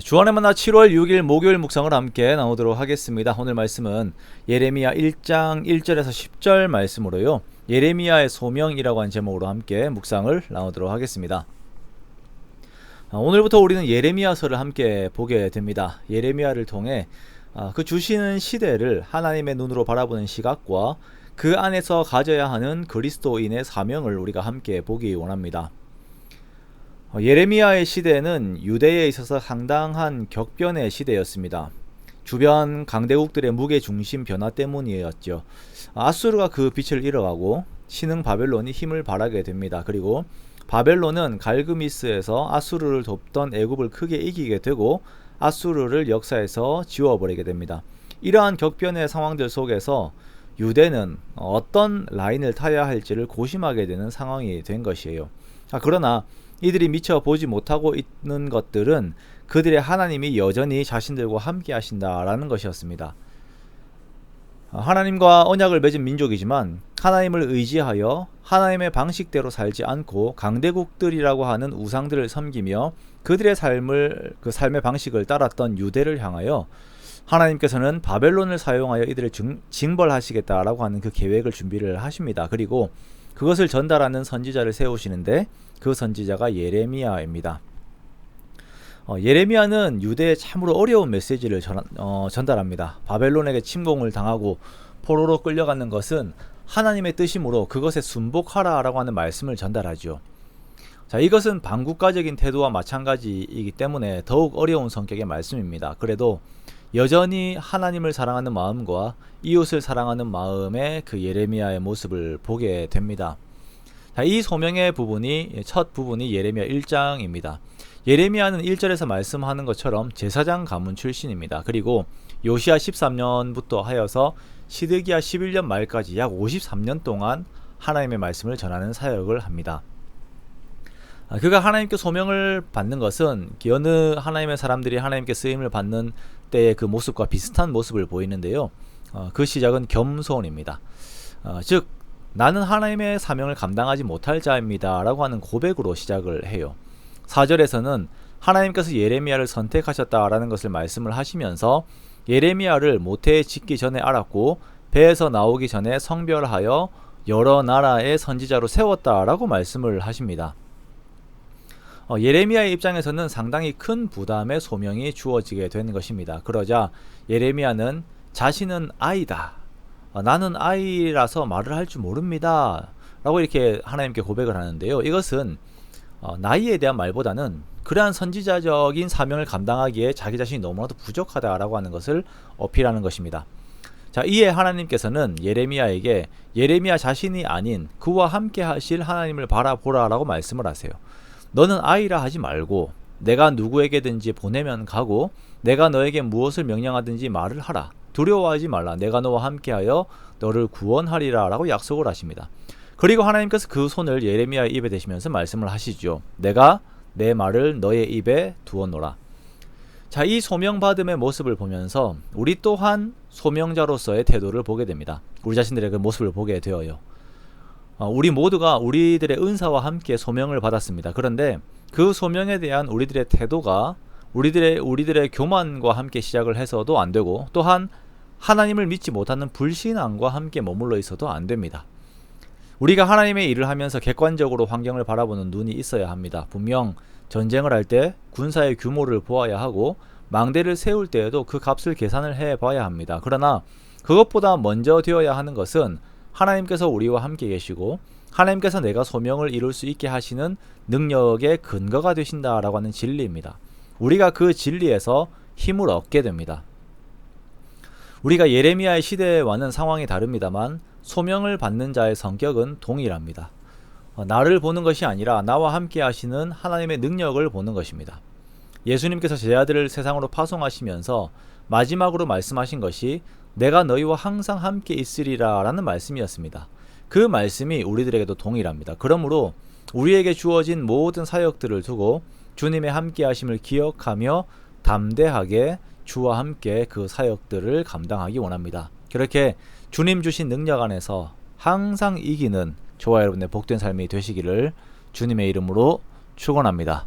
주안의 만나 7월 6일 목요일 묵상을 함께 나누도록 하겠습니다. 오늘 말씀은 예레미야 1장 1절에서 10절 말씀으로요. 예레미야의 소명이라고 한 제목으로 함께 묵상을 나누도록 하겠습니다. 아, 오늘부터 우리는 예레미야서를 함께 보게 됩니다. 예레미야를 통해 아, 그 주시는 시대를 하나님의 눈으로 바라보는 시각과 그 안에서 가져야 하는 그리스도인의 사명을 우리가 함께 보기 원합니다. 어, 예레미야의 시대는 유대에 있어서 상당한 격변의 시대였습니다. 주변 강대국들의 무게 중심 변화 때문이었죠. 아수르가 그 빛을 잃어가고 신흥 바벨론이 힘을 발하게 됩니다. 그리고 바벨론은 갈그미스에서 아수르를 돕던 애굽을 크게 이기게 되고 아수르를 역사에서 지워버리게 됩니다. 이러한 격변의 상황들 속에서 유대는 어떤 라인을 타야 할지를 고심하게 되는 상황이 된 것이에요. 아, 그러나 이들이 미처 보지 못하고 있는 것들은 그들의 하나님이 여전히 자신들과 함께 하신다라는 것이었습니다. 아, 하나님과 언약을 맺은 민족이지만 하나님을 의지하여 하나님의 방식대로 살지 않고 강대국들이라고 하는 우상들을 섬기며 그들의 삶을 그 삶의 방식을 따랐던 유대를 향하여 하나님께서는 바벨론을 사용하여 이들을 징벌하시겠다라고 하는 그 계획을 준비를 하십니다. 그리고 그것을 전달하는 선지자를 세우시는데 그 선지자가 예레미야입니다. 어, 예레미야는 유대에 참으로 어려운 메시지를 전, 어, 전달합니다. 바벨론에게 침공을 당하고 포로로 끌려가는 것은 하나님의 뜻이므로 그것에 순복하라라고 하는 말씀을 전달하죠. 자, 이것은 반국가적인 태도와 마찬가지이기 때문에 더욱 어려운 성격의 말씀입니다. 그래도 여전히 하나님을 사랑하는 마음과 이웃을 사랑하는 마음의 그 예레미야의 모습을 보게 됩니다. 자, 이 소명의 부분이 첫 부분이 예레미야 1장입니다. 예레미야는 1절에서 말씀하는 것처럼 제사장 가문 출신입니다. 그리고 요시아 13년부터 하여서 시드기야 11년 말까지 약 53년 동안 하나님의 말씀을 전하는 사역을 합니다. 아, 그가 하나님께 소명을 받는 것은 여느 하나님의 사람들이 하나님께 쓰임을 받는 때의 그 모습과 비슷한 모습을 보이는데요. 어, 그 시작은 겸손입니다. 어, 즉 나는 하나님의 사명을 감당하지 못할 자입니다. 라고 하는 고백으로 시작을 해요. 4절에서는 하나님께서 예레미야를 선택하셨다라는 것을 말씀을 하시면서 예레미야를 모태에 짓기 전에 알았고 배에서 나오기 전에 성별하여 여러 나라의 선지자로 세웠다라고 말씀을 하십니다. 어, 예레미야의 입장에서는 상당히 큰 부담의 소명이 주어지게 되는 것입니다. 그러자 예레미야는 자신은 아이다. 어, 나는 아이라서 말을 할 줄 모릅니다. 라고 이렇게 하나님께 고백을 하는데요. 이것은 어, 나이에 대한 말보다는 그러한 선지자적인 사명을 감당하기에 자기 자신이 너무나도 부족하다라고 하는 것을 어필하는 것입니다. 자, 이에 하나님께서는 예레미야에게 예레미야 자신이 아닌 그와 함께 하실 하나님을 바라보라라고 말씀을 하세요. 너는 아이라 하지 말고 내가 누구에게든지 보내면 가고 내가 너에게 무엇을 명령하든지 말을 하라. 두려워하지 말라. 내가 너와 함께하여 너를 구원하리라 라고 약속을 하십니다. 그리고 하나님께서 그 손을 예레미야의 입에 대시면서 말씀을 하시죠. 내가 내 말을 너의 입에 두어놓라. 자, 이 소명받음의 모습을 보면서 우리 또한 소명자로서의 태도를 보게 됩니다. 우리 자신들의 그 모습을 보게 되어요. 어, 우리 모두가 우리들의 은사와 함께 소명을 받았습니다. 그런데 그 소명에 대한 우리들의 태도가 우리들의 우리들의 교만과 함께 시작을 해서도 안 되고 또한 하나님을 믿지 못하는 불신앙과 함께 머물러 있어도 안 됩니다. 우리가 하나님의 일을 하면서 객관적으로 환경을 바라보는 눈이 있어야 합니다. 분명 전쟁을 할 때 군사의 규모를 보아야 하고 망대를 세울 때에도 그 값을 계산을 해 봐야 합니다. 그러나 그것보다 먼저 되어야 하는 것은 하나님께서 우리와 함께 계시고 하나님께서 내가 소명을 이룰 수 있게 하시는 능력의 근거가 되신다라고 하는 진리입니다. 우리가 그 진리에서 힘을 얻게 됩니다. 우리가 예레미야의 시대와는 상황이 다릅니다만 소명을 받는 자의 성격은 동일합니다. 어, 나를 보는 것이 아니라 나와 함께 하시는 하나님의 능력을 보는 것입니다. 예수님께서 제 아들을 세상으로 파송하시면서 마지막으로 말씀하신 것이 내가 너희와 항상 함께 있으리라 라는 말씀이었습니다. 그 말씀이 우리들에게도 동일합니다. 그러므로 우리에게 주어진 모든 사역들을 두고 주님의 함께 하심을 기억하며 담대하게 주와 함께 그 사역들을 감당하기 원합니다. 그렇게 주님 주신 능력 안에서 항상 이기는 저와 여러분의 복된 삶이 되시기를 주님의 이름으로 축원합니다.